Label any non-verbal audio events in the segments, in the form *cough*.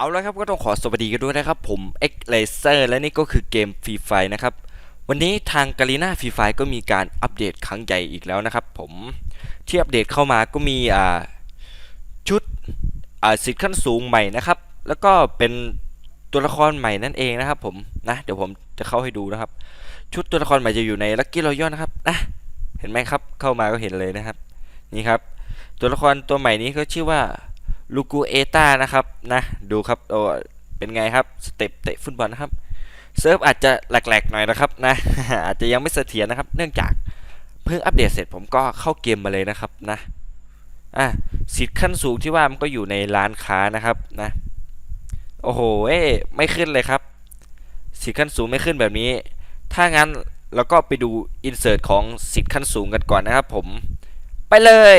เอาแล้วครับก็ต้องขอสวัสดีกันด้วยนะครับ ผม X Laser และนี่ก็คือเกม Free Fire นะครับ วันนี้ทางกา r ีนา Free Fire ก็มีการอัปเดตครั้งใหญ่อีกแล้วนะครับ ผมที่อัปเดตเข้ามาก็มีอ่าชุดอ่าสิทธิ์ขั้นสูงใหม่นะครับ แล้วก็เป็นตัวละครใหม่นั่นเองนะครับ ผมนะ เดี๋ยวผมจะเข้าให้ดูนะครับ ชุดตัวละครใหม่จะอยู่ใน Lucky Royale นะครับนะเห็นไหมครับเข้ามาก็เห็นเลยนะครับ นี่ครับ ตัวละครตัวใหม่นี้ก็ชื่อว่า ลูกูเอตานะครับนะดูครับโอ้เป็นไงครับสเต็ปเตะฟุตบอลนะครับเซิร์ฟอาจจะแหลกๆหน่อยนะครับนะอาจจะยังไม่เสถียรนะครับ เนื่องจากเพิ่งอัปเดตเสร็จผมก็เข้าเกมมาเลยนะครับนะอะสิทธิ์ขั้นสูงที่ว่ามันก็อยู่ในร้านค้านะครับนะโอ้โหเอ้ไม่ขึ้นเลยครับ สิทธิ์ขั้นสูงไม่ขึ้นแบบนี้ ถ้างั้นเราก็ไปดูอินเสิร์ตของสิทธิ์ขั้นสูงกันก่อนนะครับผมไปเลย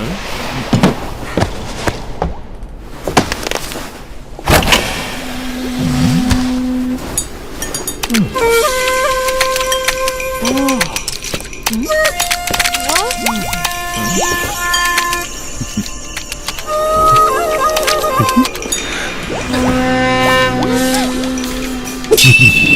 응? 음. *laughs* *laughs* *laughs*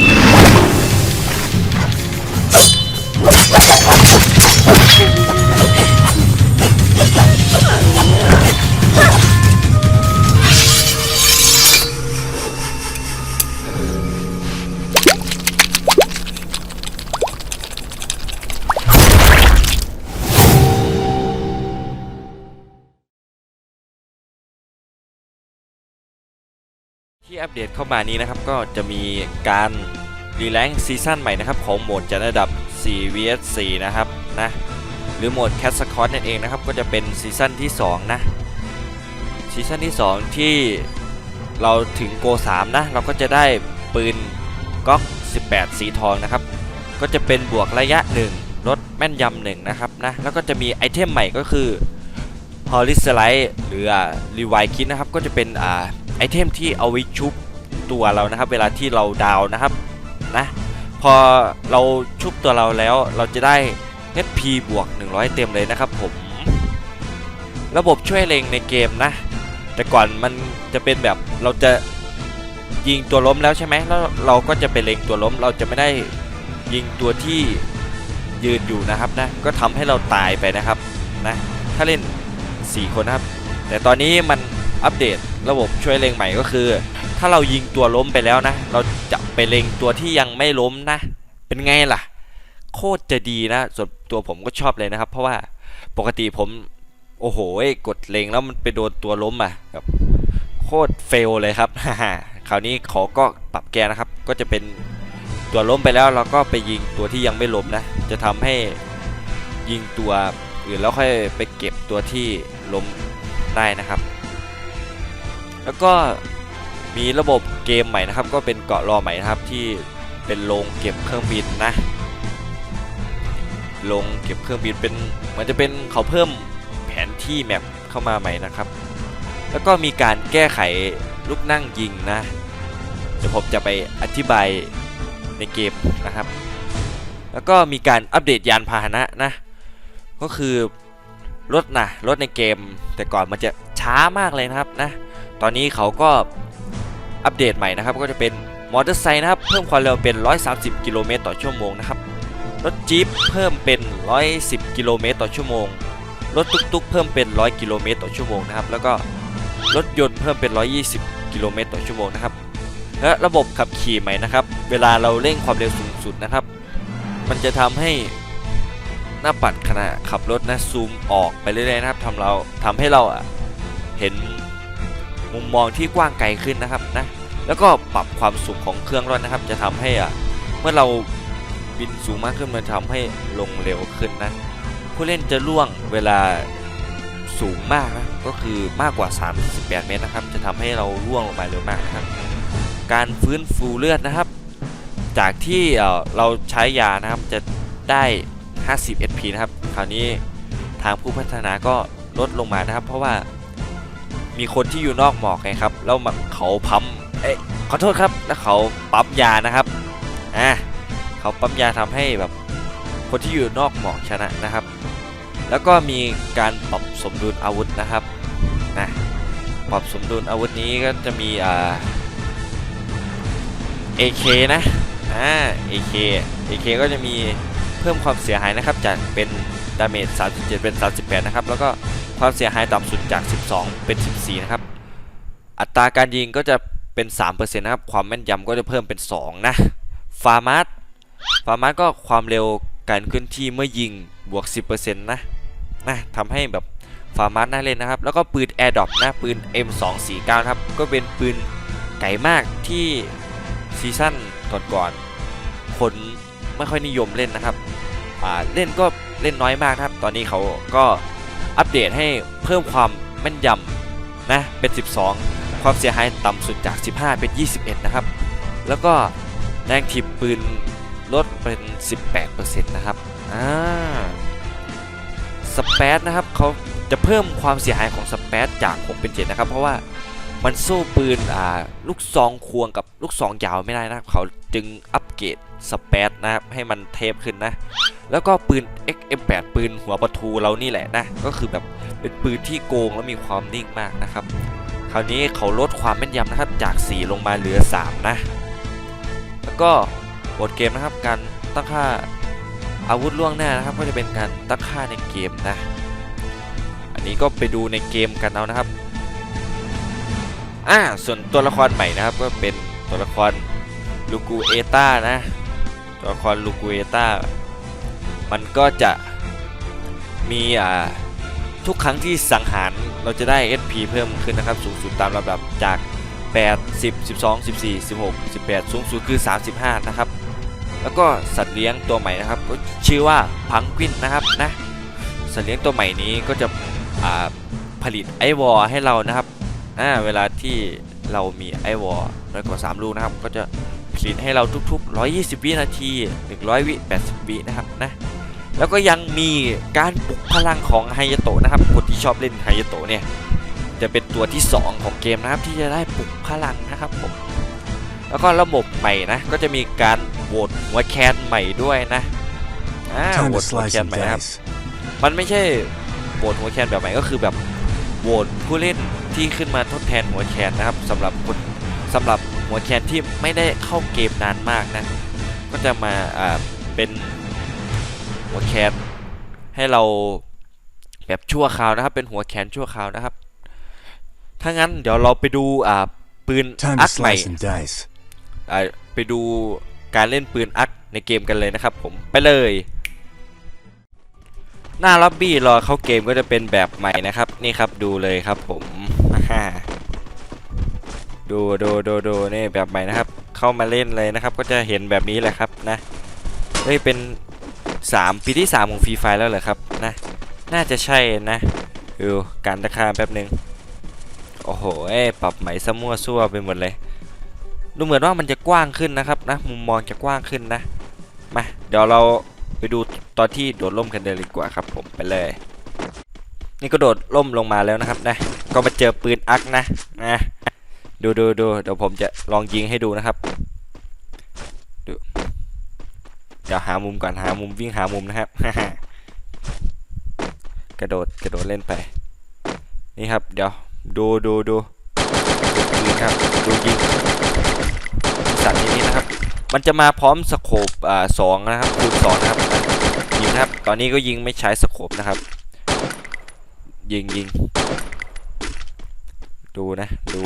ที่อัปเดตเข้ามานี้นะครับ ก็จะมีการรีแลงซีซั่นใหม่นะครับ ของโหมดจัดระดับ 4 vs 4 นะครับนะหรือโหมดแคสคอร์นั่นเองนะครับ ก็จะเป็นซีซั่นที่ 2 นะซีซั่นที่ 2 ที่เราถึงโก 3 นะ เราก็จะได้ปืนก๊อก 18 สีทองนะครับ ก็จะเป็นบวกระยะ 1 ลดแม่นยำ1นะครับนะแล้วก็จะมีไอเทมใหม่ก็คือฮอลลิสไลท์หรือรีไวคิดนะครับ ก็จะเป็นอ่า ไอเทมที่เอาไว้ชุบตัวเรานะครับ เวลาที่เราดาวนะครับนะพอเราชุบตัวเราแล้วเราจะได้ HP บวก 100 เต็มเลยนะครับผมระบบช่วยเล็งในเกมนะ แต่ก่อนมันจะเป็นแบบเราจะยิงตัวล้มแล้วใช่ไหมแล้วเราก็จะไปเล็งตัวล้ม เราจะไม่ได้ยิงตัวที่ยืนอยู่นะครับนะ ก็ทำให้เราตายไปนะครับนะ ถ้าเล่น 4 คนนะครับ แต่ตอนนี้มัน อัปเดตระบบช่วยเล็งใหม่ก็คือ ถ้าเรายิงตัวล้มไปแล้วนะ เราจะไปเล็งตัวที่ยังไม่ล้มนะ เป็นไงล่ะ โคตรจะดีนะ ส่วนตัวผมก็ชอบเลยนะครับ เพราะว่าปกติผมโอ้โหกดเล็งแล้วมันไปโดนตัวล้มอะครับโคตรเฟลเลยครับคราวนี้เขาก็ปรับแกนะครับ ก็จะเป็นตัวล้มไปแล้วเราก็ไปยิงตัวที่ยังไม่ล้มนะ จะทำให้ยิงตัวอื่นแล้วค่อยไปเก็บตัวที่ล้มได้นะครับ แล้วก็มีระบบเกมใหม่นะครับ ก็เป็นเกาะรอใหม่นะครับที่เป็นโรงเก็บเครื่องบินนะโรงเก็บเครื่องบินเป็นมันจะเป็นเขาเพิ่มแผนที่แมปเข้ามาใหม่นะครับ แล้วก็มีการแก้ไขลูกนั่งยิงนะเดี๋ยวผมจะไปอธิบายในเกมนะครับ แล้วก็มีการอัปเดตยานพาหนะนะ ก็คือรถนะรถในเกม แต่ก่อนมันจะช้ามากเลยนะครับนะ ตอนนี้เขาก็อัปเดตใหม่นะครับก็จะเป็นมอเตอร์ไซค์นะครับเพิ่มความเร็วเป็น 130 กิโลเมตรต่อชั่วโมงนะครับรถจี๊ปเพิ่มเป็น 110 กิโลเมตรต่อชั่วโมงรถตุ๊กๆเพิ่มเป็น 100 กิโลเมตรต่อชั่วโมงนะครับแล้วก็รถยนต์เพิ่มเป็น 120 กิโลเมตรต่อชั่วโมงนะครับและระบบขับขี่ใหม่นะครับเวลาเราเร่งความเร็วสูงสุดนะครับ มันจะทำให้หน้าปัดขณะขับรถนะซูมออกไปเรื่อยๆนะครับทำเราทำให้เราเห็น มุมมองที่กว้างไกลขึ้นนะครับนะแล้วก็ปรับความสูงของเครื่องรถนะครับ จะทำให้อะเมื่อเราบินสูงมากขึ้นมันทำให้ลงเร็วขึ้นนะผู้เล่นจะล่วงเวลาสูงมากนะก็คือมากกว่า 38 เมตรนะครับ จะทำให้เราล่วงลงมาเร็วมากครับการฟื้นฟูเลือดนะครับ จากที่เอ่อเราใช้ยานะครับจะได้ 50 HP นะครับ คราวนี้ทางผู้พัฒนาก็ลดลงมานะครับ เพราะว่า มีคนที่อยู่นอกหมอกไงครับ แล้วมันเขาพัมเอ้ยขอโทษครับ แล้วเขาปั๊มยานะครับอ่าเขาปั๊มยาทำให้แบบคนที่อยู่นอกหมอกชนะนะครับ แล้วก็มีการปรับสมดุลอาวุธนะครับนะปรับสมดุลอาวุธนี้ก็จะมีอ่า AK นะอ่า AK AK ก็จะมีเพิ่มความเสียหายนะครับจากเป็นดาเมจ 37 เป็น 38 นะครับ แล้วก็ ความเสียหายต่ำสุดจาก 12 เป็น 14 นะครับ อัตราการยิงก็จะเป็น 3%นะครับ ความแม่นยำก็จะเพิ่มเป็น 2 นะ ฟาร์มาร์ฟาร์มาร์ก็ความเร็วการเคลื่อนที่เมื่อยิงบวก 10%นะนะทำให้แบบฟาร์มาร์น่าเล่นนะครับ แล้วก็ปืน Air d r o p นะ ปืน M249 ครับ ก็เป็นปืนไก่มากที่ซีซั่นก่อนๆคนไม่ค่อยนิยมเล่นนะครับ อ่า เล่นก็เล่นน้อยมากนะครับ ตอนนี้เขาก็ อัปเดตให้เพิ่มความแม่นยำนะเป็น 12 ความเสียหายต่ำสุดจาก 15 เป็น 21 นะครับ แล้วก็แรงถีบปืนลดเป็น 18%นะครับอ่าสเปซนะครับเขาจะเพิ่มความเสียหายของสเปซจาก 6 เป็น 7 นะครับ เพราะว่ามันสู้ปืนอ่าลูกซองควงกับลูกซองยาวไม่ได้นะครับ เขาจึงอัปเกรด สเปซนะครับให้มันเทพขึ้นนะ แล้วก็ปืน XM8 ปืนหัวประทูเรานี่แหละนะ ก็คือแบบเป็นปืนที่โกงและมีความนิ่งมากนะครับ คราวนี้เขาลดความแม่นยำนะครับจาก 4 ลงมาเหลือ 3 นะ แล้วก็บทเกมนะครับการตั้งค่าอาวุธล่วงหน้านะครับ ก็จะเป็นการตั้งค่าในเกมนะ อันนี้ก็ไปดูในเกมกันเอานะครับอ่าส่วนตัวละครใหม่นะครับก็เป็นตัวละครลูกูเอต้านะ ตัวละครลูกูเอต้ามันก็จะมีอ่าทุกครั้งที่สังหารเราจะได้ SP เพิ่มขึ้นนะครับ สูงสุดตามลำดับจาก 8 10 12 14 16 18 สูงสุดคือ 35 นะครับ แล้วก็สัตว์เลี้ยงตัวใหม่นะครับก็ชื่อว่าพังกวินนะครับนะสัตว์เลี้ยงตัวใหม่นี้ก็จะอ่าผลิตไอวอลให้เรานะครับอ่าเวลาที่เรามีไอวอลน้อยกว่า 3 ลูกนะครับ ก็จะ ผลิตให้เราทุกๆ 120 วินาที 100 วิ 80 วินะครับนะ แล้วก็ยังมีการปลุกพลังของไฮยาโตะนะครับ คนที่ชอบเล่นไฮยาโตะเนี่ย จะเป็นตัวที่ 2 ของเกมนะครับ ที่จะได้ปลุกพลังนะครับผม แล้วก็ระบบใหม่นะ ก็จะมีการโหวตหัวแคนใหม่ด้วยนะอ่า Time โหว to ตหัว slice แคน and ใหม่นะครับ dice. มันไม่ใช่โหวตหัวแคนแบบใหม่ก็คือแบบโหวตผู้เล่นที่ขึ้นมาทดแทนหัวแคนนะครับสำหรับคน สำหรับหัวแคนที่ไม่ได้เข้าเกมนานมากนะ ก็จะมาอ่าเป็นหัวแคนให้เราแบบชั่วคราวนะครับ เป็นหัวแคนชั่วคราวนะครับ ถ้างั้นเดี๋ยวเราไปดูอ่าปืน Time อั to กใหม่ slice and dice. อ่าไปดูการเล่นปืนอักในเกมกันเลยนะครับ ผมไปเลย หน้าล็อบบี้รอเข้าเกมก็จะเป็นแบบใหม่นะครับ นี่ครับดูเลยครับผมอ่า ดูดูดูดูนี่แบบใหม่นะครับ เข้ามาเล่นเลยนะครับ ก็จะเห็นแบบนี้แหละครับนะเฮ้ยเป็น 3 ปีที่ 3 ของฟรีไฟแล้วเหรอครับนะ น่าจะใช่นะดูการราคาแป๊บหนึ่งโอ้โหเอ้ปรับใหม่ซะมั่วซั่วไปหมดเลย ดูเหมือนว่ามันจะกว้างขึ้นนะครับนะ มุมมองจะกว้างขึ้นนะ มา เดี๋ยวเราไปดูตอนที่โดดร่มกันเลยดีกว่าครับผมไปเลย นี่ก็โดดร่มลงมาแล้วนะครับนะ ก็มาเจอปืนอักนะนะ ดูดูดูเดี๋ยวผมจะลองยิงให้ดูนะครับดูเดี๋ยวหามุมก่อนหามุมวิ่งหามุมนะครับกระโดดกระโดดเล่นไป นี่ครับ เดี๋ยวดูดูดูดูครับดูยิงสัตว์นี้นะครับ มันจะมาพร้อมสโคปอ่าสองนะครับคูณสองนะครับยิงครับ ตอนนี้ก็ยิงไม่ใช้สโคปนะครับ ยิงยิงดูนะดู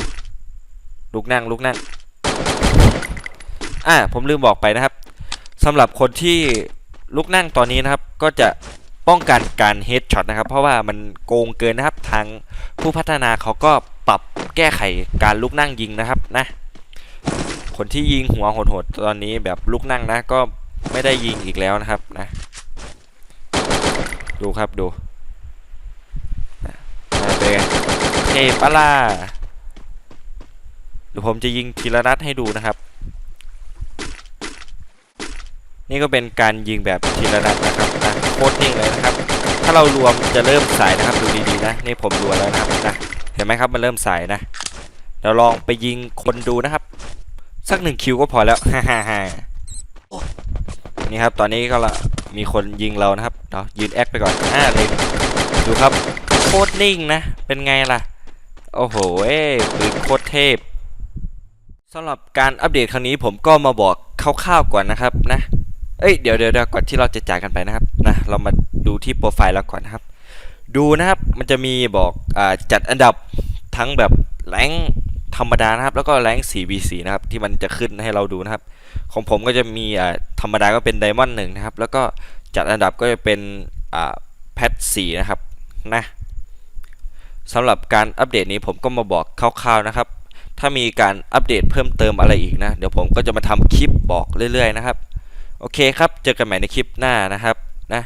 ลุกนั่งลุกนั่งอ่าผมลืมบอกไปนะครับสำหรับคนที่ลุกนั่งตอนนี้นะครับ ก็จะป้องกันการเฮดช็อตนะครับ เพราะว่ามันโกงเกินนะครับทางผู้พัฒนาเขาก็ปรับแก้ไขการลุกนั่งยิงนะครับนะ คนที่ยิงหัวโหดๆตอนนี้แบบลุกนั่งนะ ก็ไม่ได้ยิงอีกแล้วนะครับนะ ดูครับดูนะเป็นเทปะล่า เดี๋ยวผมจะยิงทีละนัดให้ดูนะครับ นี่ก็เป็นการยิงแบบทีละนัดนะครับนะโคตรนิ่งเลยนะครับ ถ้าเรารวมจะเริ่มสายนะครับดูดีๆนะนี่ผมรวมแล้วนะครับนะเห็นไหมครับมันเริ่มสายนะเราลองไปยิงคนดูนะครับ สักหนึ่งคิวก็พอแล้วฮ่าฮ่าฮ่านี่ครับตอนนี้ก็ละมีคนยิงเรานะครับเนาะยืนแอคไปก่อนอ่าเลยดูครับโคตรนิ่งนะ เป็นไงล่ะ โอ้โหเอ้ปืนโคตรเทพ สำหรับการอัปเดตครั้งนี้ผมก็มาบอกคร่าวๆก่อนนะครับนะ เอ้ยเดี๋ยวเดี๋ยวเดี๋ยวก่อนที่เราจะจากกันไปนะครับนะเรามาดูที่โปรไฟล์เราก่อนนะครับ ดูนะครับมันจะมีบอกอ่าจัดอันดับทั้งแบบแรงธรรมดานะครับ แล้วก็แรง 4v4 นะครับที่มันจะขึ้นให้เราดูนะครับ ของผมก็จะมีอ่าธรรมดาก็เป็นไดมอนด์หนึ่งนะครับ แล้วก็จัดอันดับก็จะเป็นอ่าแพทสี่นะครับนะสำหรับการอัปเดตนี้ผมก็มาบอกคร่าวๆนะครับ ถ้ามีการอัปเดตเพิ่มเติมอะไรอีกนะ เดี๋ยวผมก็จะมาทำคลิปบอกเรื่อย ๆ นะครับ โอเคครับ เจอกันใหม่ในคลิปหน้านะครับนะ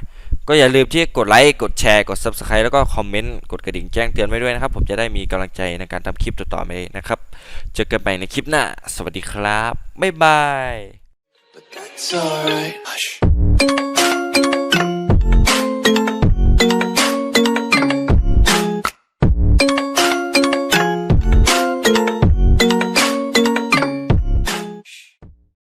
ก็อย่าลืมที่กดไลค์ กดแชร์ กด Subscribe แล้วก็คอมเมนต์ กดกระดิ่งแจ้งเตือนไว้ด้วยนะครับ ผมจะได้มีกำลังใจในการทำคลิปต่อๆไปนะครับ เจอกันใหม่ในคลิปหน้า สวัสดีครับ บ๊ายบาย